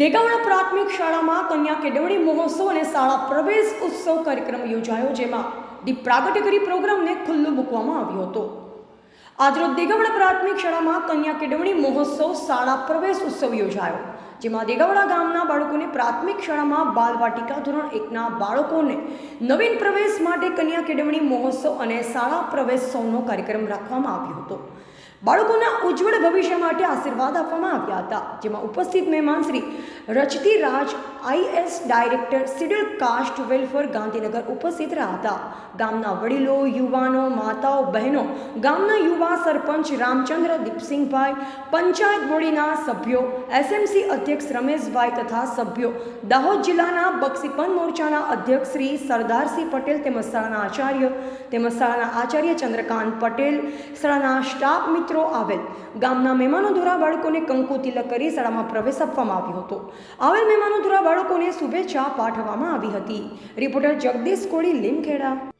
દેગાવડા પ્રાથમિક શાળામાં કન્યા કેળવણી મહોત્સવ અને શાળા પ્રવેશ ઉત્સવ કાર્યક્રમ યોજાયો, જેમાં દીપ પ્રાગટ્યકરી પ્રોગ્રામને ખુલ્લું મૂકવામાં આવ્યો હતો. આજરોજ દેગાવડા પ્રાથમિક શાળામાં કન્યા કેળવણી મહોત્સવ, શાળા પ્રવેશ ઉત્સવ યોજાયો. જેમાં દેગાવડા ગામના બાળકોને પ્રાથમિક શાળામાં બાલવાટિકા ધોરણ એકના બાળકોને નવીન પ્રવેશ માટે કન્યા કેળવણી મહોત્સવ અને શાળા પ્રવેશોત્સવનો કાર્યક્રમ રાખવામાં આવ્યો હતો. બાળકોના ઉજ્જવળ ભવિષ્ય માટે આશીર્વાદ આપવામાં આવ્યા હતા, જેમાં ઉપસ્થિત મહેમાન Shri રચતી Raj IAS director schedule caste welfare Gandhinagar ઉપસ્થિત રહ્યા હતા. ગામના વડીલો, યુવાનો, માતાઓ, બહેનો, ગામના યુવા સરપંચ રામચંદ્ર દીપસિંહભાઈ, પંચાયત બોડીના સભ્યો, એસએમસી અધ્યક્ષ રમેશભાઈ તથા સભ્યો. દાહોદ જિલ્લાના બક્ષીપન મોરચાના અધ્યક્ષ શ્રી સરદારસિંહ પટેલ તેમજ શાળાના આચાર્ય તેમજ શાળાના આચાર્ય ચંદ્રકાંત પટેલ, શાળાના સ્ટાફ મિત્રો આવેલ. ગામના મહેમાનો દ્વારા બાળકોને કંકુ તિલક કરી શાળામાં પ્રવેશ આપવામાં આવ્યો હતો. આવેલ મહેમાનો દ્વારા બાળકોને શુભેચ્છા પાઠવવામાં આવી હતી. રિપોર્ટર જગદીશ કોળી, લીમખેડા.